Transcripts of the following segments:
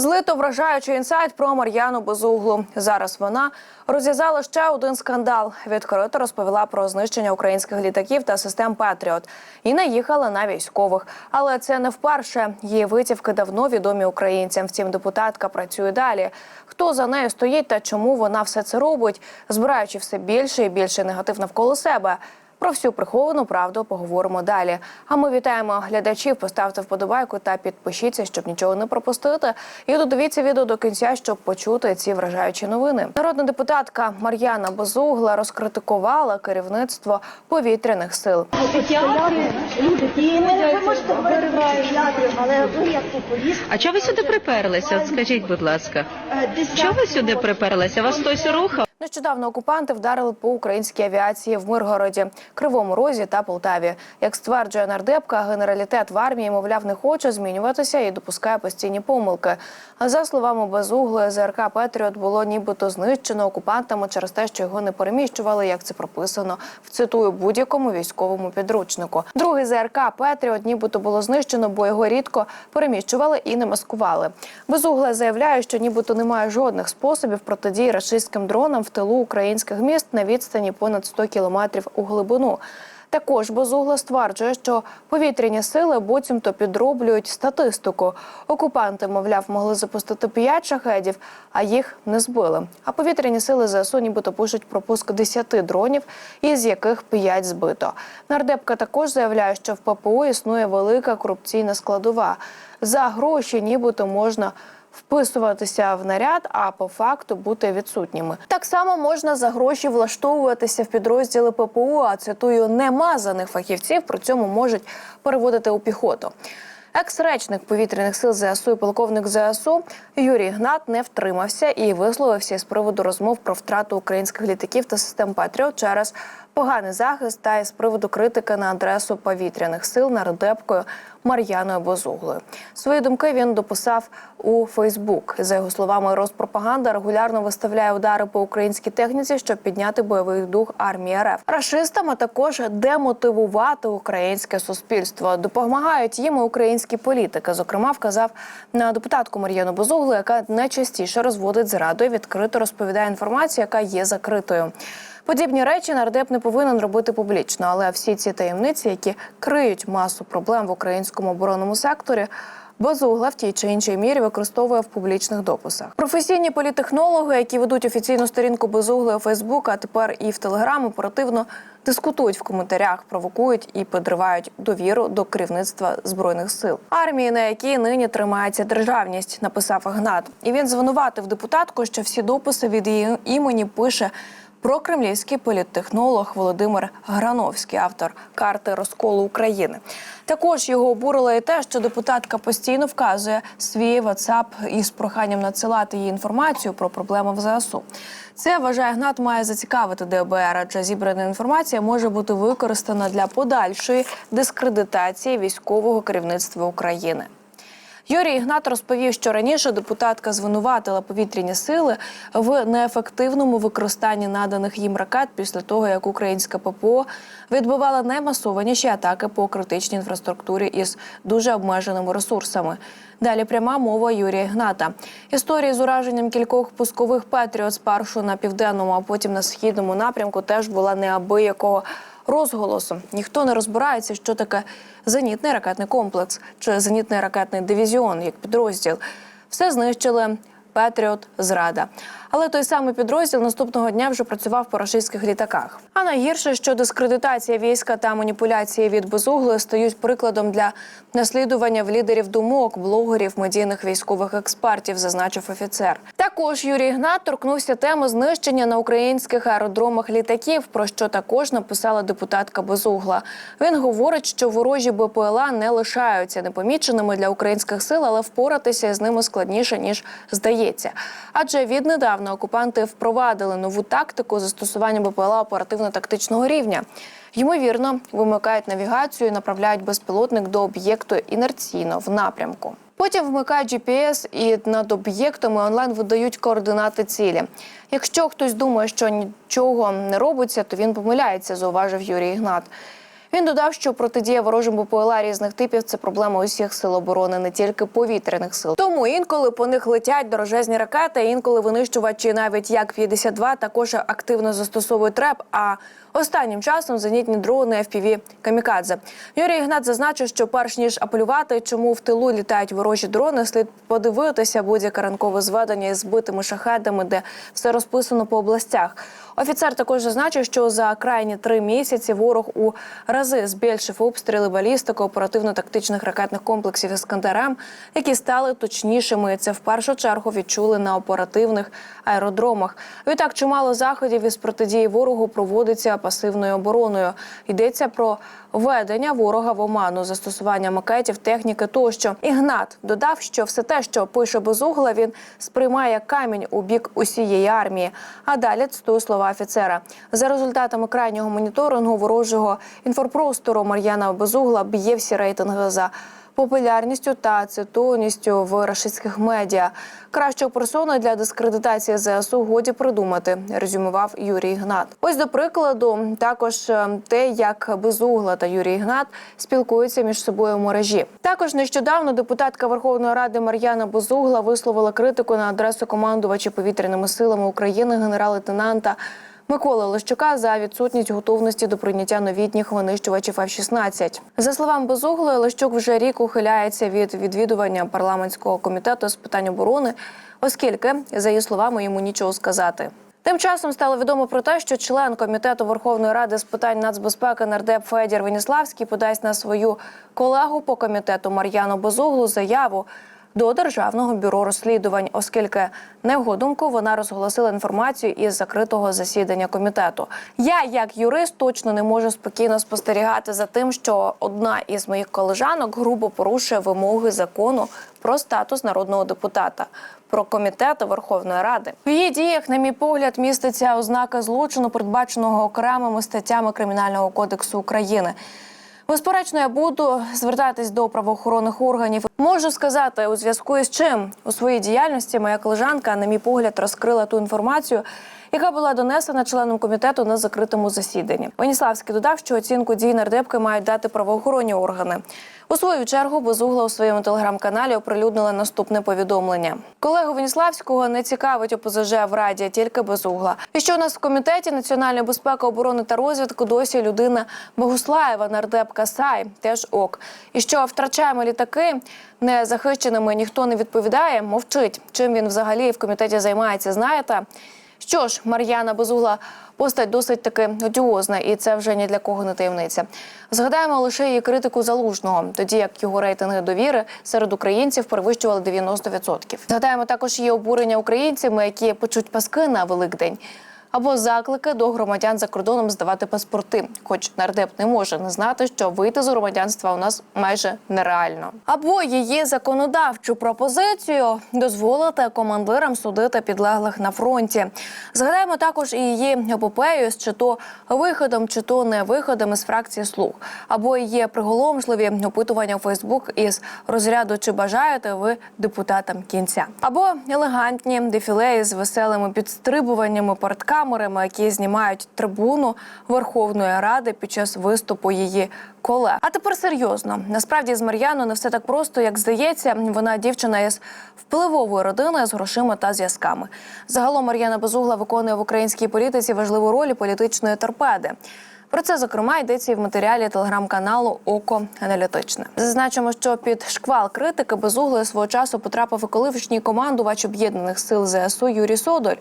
Злито вражаючий інсайт про Мар'яну Безуглу. Зараз вона розв'язала ще один скандал. Відкрито розповіла про знищення українських літаків та систем Петріот і наїхала на військових. Але це не вперше. Її витівки давно відомі українцям. Втім, депутатка працює далі. Хто за нею стоїть та чому вона все це робить, збираючи все більше і більше негатив навколо себе. Про всю приховану правду поговоримо далі. А ми вітаємо глядачів. Поставте вподобайку та підпишіться, щоб нічого не пропустити. І додивіться відео до кінця, щоб почути ці вражаючі новини. Народна депутатка Мар'яна Безугла розкритикувала керівництво повітряних сил. Ви. А чого ви сюди приперлися? От Скажіть, будь ласка, е, чого ви сюди приперлися? Вас хтось рухав? Нещодавно окупанти вдарили по українській авіації в Миргороді, Кривому Розі та Полтаві. Як стверджує нардепка, генералітет в армії, мовляв, не хоче змінюватися і допускає постійні помилки. А за словами Безуглої, ЗРК Петріот було нібито знищено окупантами через те, що його не переміщували, як це прописано в цитую будь-якому військовому підручнику. Другий ЗРК Петріот нібито було знищено, бо його рідко переміщували і не маскували. Безугла заявляє, що нібито немає жодних способів протидії рашистським дронам тилу українських міст на відстані понад 100 кілометрів у глибину. Також Безугла стверджує, що повітряні сили буцімто підроблюють статистику. Окупанти, мовляв, могли запустити 5 шахедів, а їх не збили. А повітряні сили ЗСУ нібито пишуть про пуск 10 дронів, із яких 5 збито. Нардепка також заявляє, що в ППУ існує велика корупційна складова. За гроші нібито можна вписуватися в наряд, а по факту бути відсутніми. Так само можна за гроші влаштовуватися в підрозділи ППУ, а цитую немазаних фахівців при цьому можуть переводити у піхоту. Екс-речник повітряних сил ЗСУ і полковник ЗСУ Юрій Гнат не втримався і висловився з приводу розмов про втрату українських літаків та систем Патріот через поганий захист та із приводу критики на адресу повітряних сил нардепкою Мар'яною Бозуглою. Свої думки він дописав у Фейсбук. За його словами, Роспропаганда регулярно виставляє удари по українській техніці, щоб підняти бойовий дух армії РФ. Рашистам а також демотивувати українське суспільство. Допомагають їм і українські політики. Зокрема, вказав на депутатку Мар'яну Бозуглу, яка найчастіше розводить зраду і відкрито розповідає інформацію, яка є закритою. Подібні речі нардеп не повинен робити публічно, але всі ці таємниці, які криють масу проблем в українському оборонному секторі. Безугла в тій чи іншій мірі використовує в публічних дописах. Професійні політехнологи, які ведуть офіційну сторінку Безугли у Фейсбук, а тепер і в Телеграм, оперативно дискутують в коментарях, провокують і підривають довіру до керівництва збройних сил армії, на якій нині тримається державність, написав Гнат. І він звинуватив депутатку, що всі дописи від її імені пише прокремлівський політтехнолог Володимир Грановський, автор карти розколу України. Також його обурило і те, що депутатка постійно вказує свій WhatsApp із проханням надсилати їй інформацію про проблеми в ЗСУ. Це вважає Гнат, має зацікавити ДБР, адже зібрана інформація може бути використана для подальшої дискредитації військового керівництва України. Юрій Ігнат розповів, що раніше депутатка звинуватила повітряні сили в неефективному використанні наданих їм ракет після того, як українська ППО відбивала наймасованіші атаки по критичній інфраструктурі із дуже обмеженими ресурсами. Далі пряма мова Юрія Ігната. Історії з ураженням кількох пускових Петріот спершу на південному, а потім на східному напрямку теж була неабиякого розголосу. Ніхто не розбирається, що таке зенітний ракетний комплекс чи зенітний ракетний дивізіон як підрозділ. Все знищили. Петріот зрада. Але той самий підрозділ наступного дня вже працював по російських літаках. А найгірше, що дискредитація війська та маніпуляції від безуглої стають прикладом для наслідування в лідерів думок, блогерів, медійних військових експертів, зазначив офіцер. Також Юрій Гнат торкнувся теми знищення на українських аеродромах літаків, про що також написала депутатка Безугла. Він говорить, що ворожі БПЛА не лишаються непоміченими для українських сил, але впоратися з ними складніше ніж здається. Адже віднедавна окупанти впровадили нову тактику застосування БПЛА оперативно-тактичного рівня. Ймовірно, вимикають навігацію і направляють безпілотник до об'єкту інерційно в напрямку. Потім вмикають GPS і над об'єктами онлайн видають координати цілі. Якщо хтось думає, що нічого не робиться, то він помиляється, зауважив Юрій Ігнат. Він додав, що протидія ворожим БПЛА різних типів це проблема усіх сил оборони, не тільки повітряних сил. Тому інколи по них летять дорожезні ракети, інколи винищувачі, навіть як 52 також активно застосовують РЕП. А останнім часом зенітні дрони FPV камікадзе. Юрій Ігнат зазначив, що перш ніж апелювати, чому в тилу літають ворожі дрони, слід подивитися будь-яке ранкове зведення із збитими шахедами, де все розписано по областях. Офіцер також зазначив, що за крайні три місяці ворог у рази збільшив обстріли балістики оперативно-тактичних ракетних комплексів «Іскандер-М», які стали точнішими. Це в першу чергу відчули на оперативних аеродромах. Відтак чимало заходів із протидії ворогу проводиться пасивною обороною. Йдеться про введення ворога в оману, застосування макетів, техніки тощо. Ігнат додав, що все те, що пише безугла, він сприймає камінь у бік усієї армії. А далі цитую слова офіцера. За результатами крайнього моніторингу ворожого інфопростору Мар'яна Безугла б'є всі рейтинги за. Популярністю та цитованістю в рашистських медіа кращого персону для дискредитації ЗСУ годі придумати, резюмував Юрій Гнат. Ось до прикладу, також е, те, як Безугла та Юрій Гнат спілкуються між собою в мережі. Також нещодавно депутатка Верховної Ради Мар'яна Безугла висловила критику на адресу командувача повітряними силами України генерал-лейтенанта. Миколи Лещука за відсутність готовності до прийняття новітніх винищувачів F-16. За словами Безуглої, Лещук вже рік ухиляється від відвідування парламентського комітету з питань оборони, оскільки, за її словами, йому нічого сказати. Тим часом стало відомо про те, що член комітету Верховної Ради з питань нацбезпеки нардеп Федір Веніславський подасть на свою колегу по комітету Мар'яну Безуглу заяву до державного бюро розслідувань, оскільки на його думку вона розголосила інформацію із закритого засідання комітету. Я, як юрист, точно не можу спокійно спостерігати за тим, що одна із моїх колежанок грубо порушує вимоги закону про статус народного депутата. Про комітети Верховної Ради в її діях, на мій погляд, міститься ознака злочину, передбаченого окремими статтями Кримінального кодексу України. Безперечно, я буду звертатись до правоохоронних органів. Можу сказати, у зв'язку із чим у своїй діяльності моя колежанка, на мій погляд, розкрила ту інформацію, яка була донесена членом комітету на закритому засіданні. Веніславський додав, що оцінку дій нардепки мають дати правоохоронні органи. У свою чергу безугла у своєму телеграм-каналі оприлюднила наступне повідомлення. Колегу Веніславського не цікавить ОПЗЖ в раді, тільки безугла. І що у нас в комітеті національної безпеки, оборони та розвідки досі людина Богуслаєва, нардепка Сай, теж ок. І що втрачаємо літаки незахищеними, ніхто не відповідає, мовчить. Чим він взагалі в комітеті займається, знаєте? Що ж, Мар'яна Безугла постать досить таки одіозна, і це вже ні для кого не таємниця. Згадаємо лише її критику залужного, тоді як його рейтинги довіри серед українців перевищували 90%. Згадаємо також її обурення українцями, які почуть паски на Великдень. Або заклики до громадян за кордоном здавати паспорти, хоч нардеп не може не знати, що вийти з громадянства у нас майже нереально. Або її законодавчу пропозицію дозволити командирам судити підлеглих на фронті. Згадаємо також і її епопею з чи то виходом, чи то не виходом із фракції слуг, або її приголомшливі опитування у Фейсбук із розряду чи бажаєте ви депутатам кінця, або елегантні дефілеї з веселими підстрибуваннями перед камерами, які знімають трибуну Верховної Ради під час виступу її колег. А тепер серйозно. Насправді з Мар'яною не все так просто, як здається. Вона дівчина із впливової родини з грошима та зв'язками. Загалом Мар'яна Безугла виконує в українській політиці важливу роль політичної торпеди. Про це зокрема йдеться і в матеріалі телеграм-каналу Око Аналітичне. Зазначимо, що під шквал критики безуглої свого часу потрапив і колишній командувач об'єднаних сил ЗСУ Юрій Содоль.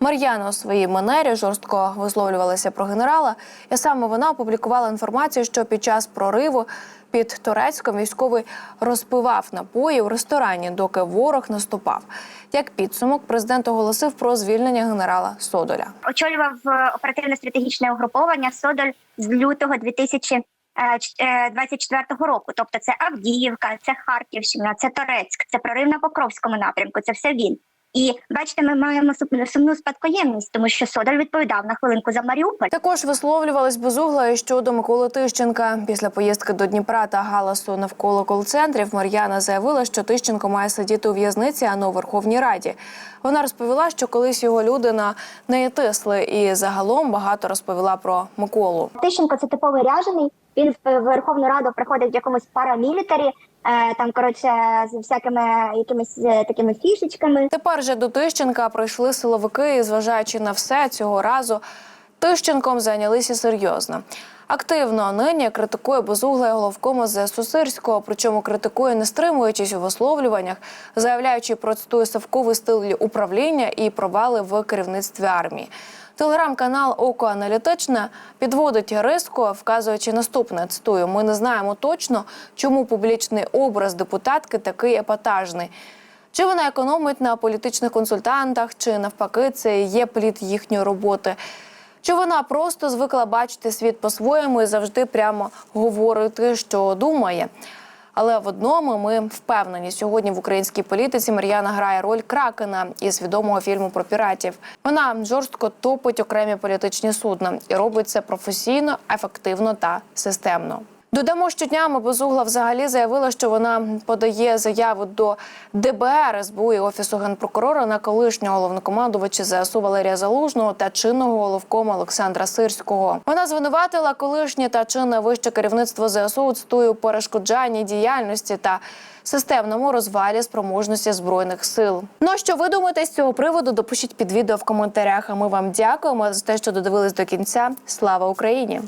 Мар'яна у своїй манері жорстко висловлювалася про генерала. І саме вона опублікувала інформацію, що під час прориву під Турецьком військовий розпивав напої в ресторані, доки ворог наступав. Як підсумок, президент оголосив про звільнення генерала Содоля. очолював е, оперативно-стратегічне угруповання Содоль з лютого 2024 року. Тобто, це Авдіївка, це Харківщина, це Торецьк, це прорив на Покровському напрямку. Це все він. І бачите, ми маємо сумну спадкоємність, тому що Содоль відповідав на хвилинку за Маріуполь. Також висловлювались безугла щодо Миколи Тищенка. Після поїздки до Дніпра та галасу навколо кол-центрів Мар'яна заявила, що Тищенко має сидіти у в'язниці, а не у Верховній Раді. Вона розповіла, що колись його люди на неї тисли, і загалом багато розповіла про Миколу. Тищенко це типовий ряжений. Він в Верховну Раду приходить в якомусь парамілітарі, там коротше з всякими якимись е, такими фішечками. Тепер же до Тищенка прийшли силовики, і, зважаючи на все цього разу, Тищенком зайнялися серйозно. Активно нині критикує безугла і головкома ЗСУ Сирського, причому критикує, не стримуючись у висловлюваннях, заявляючи про цитую совковий стиль управління і провали в керівництві армії. Телеграм-канал Око Аналітичне підводить риску, вказуючи наступне цитую: ми не знаємо точно, чому публічний образ депутатки такий епатажний. Чи вона економить на політичних консультантах, чи навпаки, це є плід їхньої роботи? Чи вона просто звикла бачити світ по-своєму і завжди прямо говорити, що думає? Але в одному ми впевнені, сьогодні в українській політиці Мар'яна грає роль кракена із відомого фільму про піратів. Вона жорстко топить окремі політичні судна і робить це професійно, ефективно та системно. Додамо, що днями Безугла взагалі заявила, що вона подає заяву до ДБР, СБУ і офісу генпрокурора на колишнього головнокомандувача ЗСУ Валерія Залужного та чинного головкома Олександра Сирського. Вона звинуватила колишнє та чинне вище керівництво ЗСУ цитую перешкоджанні діяльності та системному розвалі спроможності збройних сил. Ну що ви думаєте з цього приводу? Допишіть під відео в коментарях. А ми вам дякуємо за те, що додивились до кінця. Слава Україні!